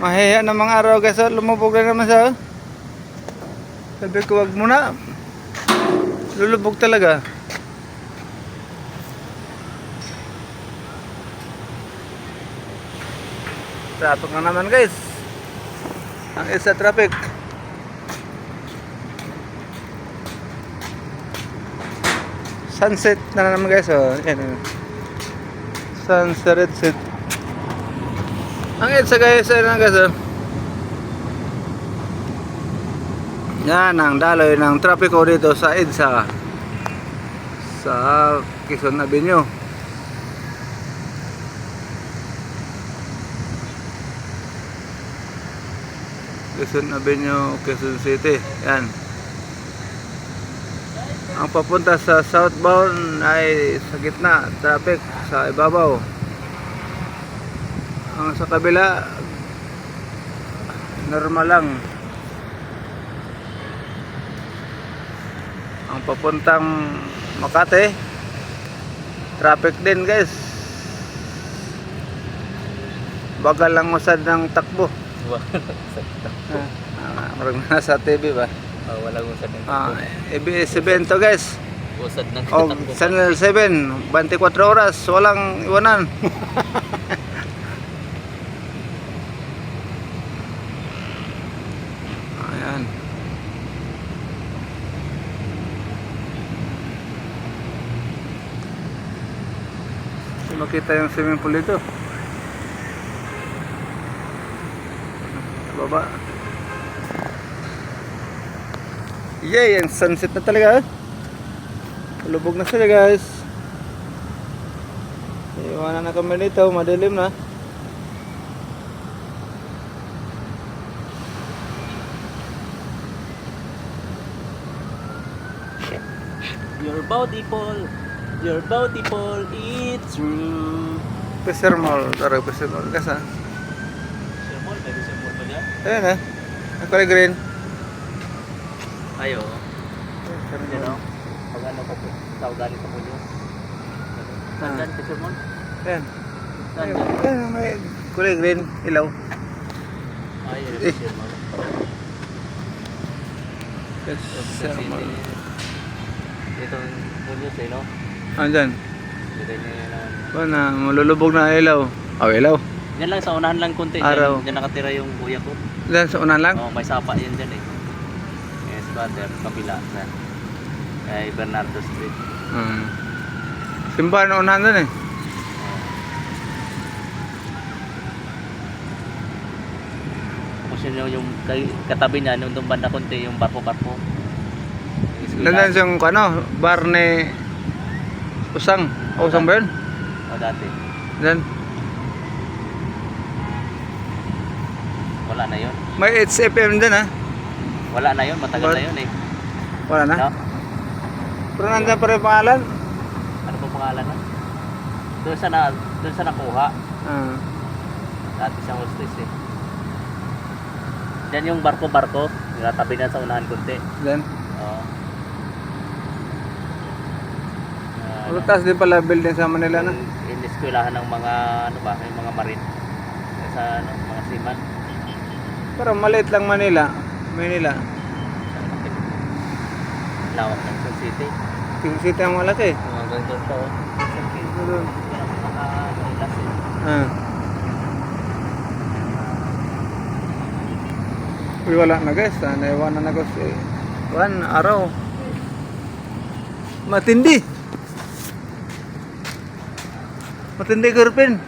Mahiya ng mga araw guys. oh. Lumubog na naman siya. oh. Sabi ko wag muna. Lulubog talaga. Traffic na naman guys. Ang isa traffic. Sunset na naman guys. Oh. Oh. Sunset set. Ang EDSA guys, na guys. Yan ang daloy ng trapiko dito sa EDSA. Sa Quezon Avenue. Quezon Avenue, Quezon City. Yan. Ang papunta sa southbound ay sa gitna, traffic sa ibabaw. Ang sa kabila normal lang. Ang papuntang Makati traffic din guys. Bagal lang usad ng takbo. Ah, marami na sa TV ba? Ah, walang usad ng Ah, ABS-CBN to guys. Usad ng O takbo. Channel 7, 24 oras, walang iwanan. Ayan. Hindi makita yung swimming pool dito. Baba. Yay! Ang sunset na talaga. ah. Lubog na sila guys. Iwanan na kami dito, madilim na. You're beautiful. You're beautiful. It's true. Pesir Mall, tara Pesir Mall. Kasa? Sir Paul, may Sir Paul ba niya? Ayan ah. Ang kulay green. Ayo. Pesir Yan o. Mall. Pag ano pa po. Tao galing sa Pulyo. Saan Ah. dyan, Sir Paul? Ayan. Saan dyan? ayan, may kulay green, ilaw. Ay, yun Eh. Sir Paul. Pesir Mall. Ito ang Pulyo sa no? Ang... Ba na, malulubog na ilaw. Oh, ilaw. Yan lang sa unahan lang konti. Araw. Diyan, diyan nakatira yung kuya ko. Diyan sa unan lang. Oh, may sapa yan dyan eh. Yes, brother. Kapila na. Kay Bernardo Street. Hmm. Simbahan na unahan doon eh. Tapos yun yung, yung kay- katabi niya, yung doon banda konti, yung barko-barko. Yung. Nandiyan siyang ano, bar ni Usang. O, Usang ba yun? O dati. Diyan. Wala na yun. May HFM din ah. Wala na yun. Matagal What? na yun eh. Wala na. No? Pero nandiyan pa rin pangalan. Ano ba pangalan na? Doon sa na, doon sa nakuha. Ah. Dati siyang hostess eh. Yan yung barko-barko. Yung tabi na sa unahan konti. Diyan. Oo. Ah, Pero taas din pala building sa Manila na. Yung iniskwelahan ng mga ano ba, yung mga marine sa ano, mga seaman. Pero maliit lang Manila. Manila. Lawak ng Quezon City. Quezon City ang malaki. Mga oh. Sa Quezon. Doon. Ang pinaka-ilas eh. Ah. Uy, wala na guys. Ah, naiwanan na ko si Juan araw. Matindi. Matindi girlfriend.